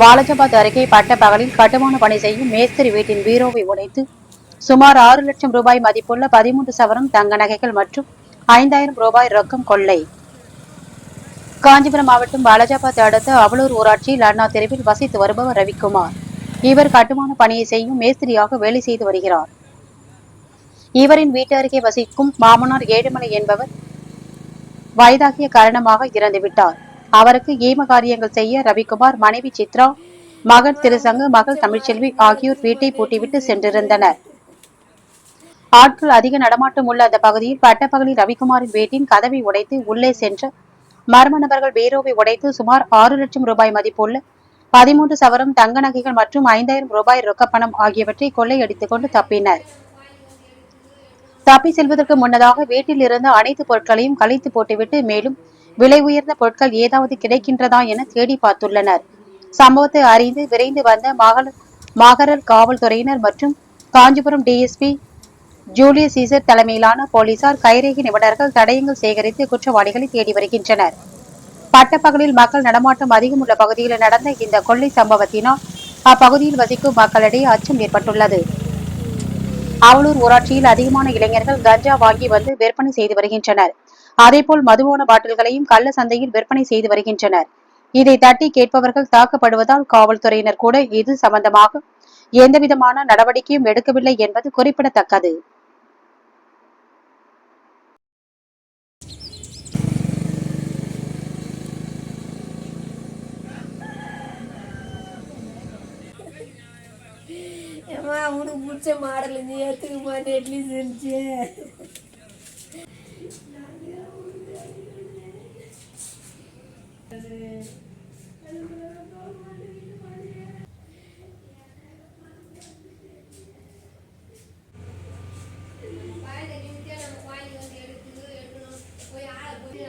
வாலஜாபாத் அருகே பட்ட பகலில் கட்டுமான பணி செய்யும் மேஸ்திரி வீட்டின் பீரோவை உடைத்து சுமார் ஆறு லட்சம் ரூபாய் மதிப்புள்ள பதிமூன்று சவரம் தங்க நகைகள் மற்றும் ஐந்தாயிரம் ரூபாய் ரொக்கம் கொள்ளை. காஞ்சிபுரம் மாவட்டம் வாலஜாபாத் அடுத்த அவலூர் ஊராட்சியில் அண்ணா தெருவில் வசித்து வருபவர் ரவிக்குமார். இவர் கட்டுமான பணியை செய்யும் மேஸ்திரியாக வேலை செய்து வருகிறார். இவரின் வீட்டு அருகே வசிக்கும் மாமனார் ஏழுமலை என்பவர் வயதாகிய காரணமாக இறந்துவிட்டார். அவருக்கு ஏம காரியங்கள் செய்ய ரவிக்குமார் மனைவி சித்ரா மகன் திருசங்கு மகள் தமிழ்ச்செல்வி ஆகியோர் வீட்டை பூட்டிவிட்டு சென்றிருந்தனர். ஆட்கள் அதிக நடமாட்டம் உள்ள அந்த பகுதியில் பட்டப்பகலில் ரவிக்குமாரின் வீட்டின் கதவை உடைத்து உள்ளே சென்ற மர்ம நபர்கள் பீரோவை உடைத்து சுமார் ஆறு லட்சம் ரூபாய் மதிப்புள்ள பதிமூன்று சவரம் தங்க நகைகள் மற்றும் ஐந்தாயிரம் ரூபாய் ரொக்கப்பணம் ஆகியவற்றை கொள்ளையடித்துக் கொண்டு தப்பினர். தப்பி செல்வதற்கு முன்னதாக வீட்டில் இருந்த அனைத்து பொருட்களையும் கழித்து போட்டுவிட்டு மேலும் விலை உயர்ந்த பொருட்கள் ஏதாவது கிடைக்கின்றதா என தேடி பார்த்துள்ளனர். சம்பவத்தை அறிந்து விரைந்து வந்த மகள மாகரல் காவல்துறையினர் மற்றும் காஞ்சிபுரம் டிஎஸ்பி ஜூலியஸ் சீசர் தலைமையிலான போலீசார் கைரேகை நிபுணர்கள் தடயங்கள் சேகரித்து குற்றவாளிகளை தேடி வருகின்றனர். பட்டப்பகலில் மக்கள் நடமாட்டம் அதிகம் உள்ள பகுதியில் நடந்த இந்த கொள்ளை சம்பவத்தினால் அப்பகுதியில் வசிக்கும் மக்களிடையே அச்சம் ஏற்பட்டுள்ளது. அவலூர் ஊராட்சியில் அதிகமான இளைஞர்கள் கஞ்சா வாங்கி வந்து விற்பனை செய்து வருகின்றனர். அதேபோல் மதுபான பாட்டில்களையும் கள்ள சந்தையில் விற்பனை செய்து வருகின்றனர். இதை தட்டி கேட்பவர்கள் தாக்கப்படுவதால் காவல்துறையினர் கூட இது சம்பந்தமாக எந்தவிதமான நடவடிக்கையும் எடுக்கவில்லை என்பது குறிப்பிடத்தக்கது. ஏமா அவனுக்கு பிடிச்ச மாடல் இந்த மாட்டேன். நெட்லி செஞ்சு போய் ஆளை போய்